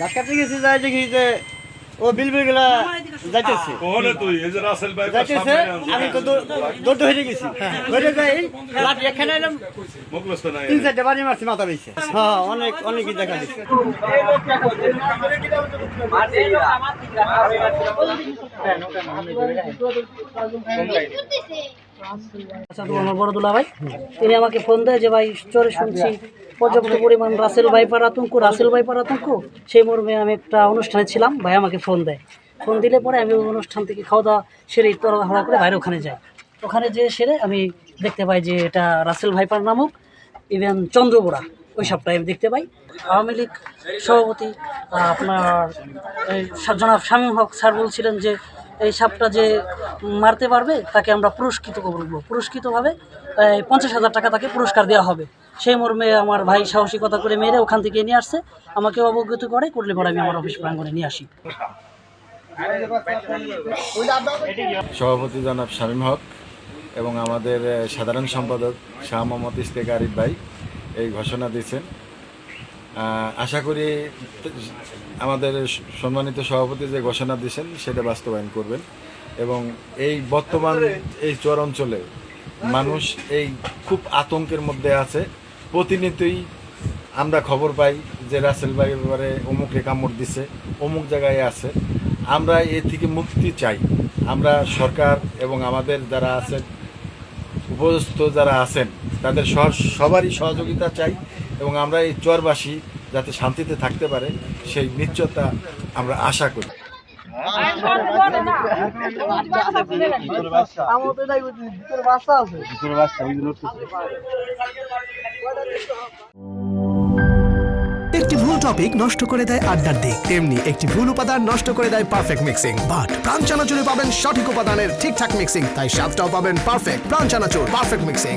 গাছ কাটতে গেছি যাই দেখি যে ও বিলবিলগুলা যাইতেছে যাইতেছে আমি তো দৌ- দৌড়তে হয়ে গেছি হয়ে যাই লাঠি এখানে এলাম তিন চারটে বাড়ি মারছি মাথা পেয়েছে হ্যাঁ অনেক অনেকই দেখা দিচ্ছে আচ্ছা আমার বড় দুলা ভাই, তিনি আমাকে ফোন দেয় যে, ভাই চরে শুনছি। পর্যাপ্ত পরিমাণ রাসেল ভাইপার আতঙ্ক রাসেল ভাইপার আতঙ্ক সেই মর্মে আমি একটা অনুষ্ঠানে ছিলাম, ভাই আমাকে ফোন দেয়। ফোন দিলে পরে আমি অনুষ্ঠান থেকে খাওয়া দাওয়া সেরে ইতর হাওয়া করে বাইরে ওখানে যাই। ওখানে যে সেরে আমি দেখতে পাই যে, এটা রাসেল ভাইপার নামক ইভেন চন্দ্রবোড়া ওই সবটাই আমি দেখতে পাই। আওয়ামী লীগ সভাপতি আপনার জনাব শামীম হক স্যার বলছিলেন যে এই সাপটা যে মারতে পারবে, তাকে আমরা পুরস্কৃত করব পুরস্কৃতভাবে পঞ্চাশ হাজার টাকা তাকে পুরস্কার দেওয়া হবে। সেই মর্মে আমার ভাই সাহসিকতা করে মেরে ওখান থেকে নিয়ে আসছে। আমাকে অবগত করে করলে পরে আমি আমার অফিস প্রাঙ্গণে নিয়ে আসি। সভাপতি জনাব শামীম হক এবং আমাদের সাধারণ সম্পাদক শাহ মোহাম্মদ ইস্তেক আরিফ ভাই এই ঘোষণা দিয়েছেন। আশা করি আমাদের সম্মানিত সভাপতি যে ঘোষণা দিয়েছেন, সেটা বাস্তবায়ন করবেন। এবং এই বর্তমান এই চর অঞ্চলে মানুষ এই খুব আতঙ্কের মধ্যে আছে। প্রতিনিয়তই আমরা খবর পাই যে রাসেল ভাই এবারে অমুকে কামড় দিছে, অমুক জায়গায় আছে। আমরা এ থেকে মুক্তি চাই। আমরা সরকার এবং আমাদের যারা আছেন উপস্থ যারা আছেন, তাদের সবারই সহযোগিতা চাই। এবং আমরা এই চরবাসী যাতে শান্তিতে থাকতে পারে, সেই নিশ্চয়তা আমরা আশা করি। একটি ভুল টপিক নষ্ট করে দেয় আড্ডার দিক। তেমনি একটি ভুল উপাদান নষ্ট করে দেয় পারফেক্ট মিক্সিং বাট প্রাণ চানাচুরে পাবেন সঠিক উপাদানের ঠিকঠাক মিক্সিং তাই স্বাদটাও পাবেন পারফেক্ট প্রাণ চানাচুর পারফেক্ট মিক্সিং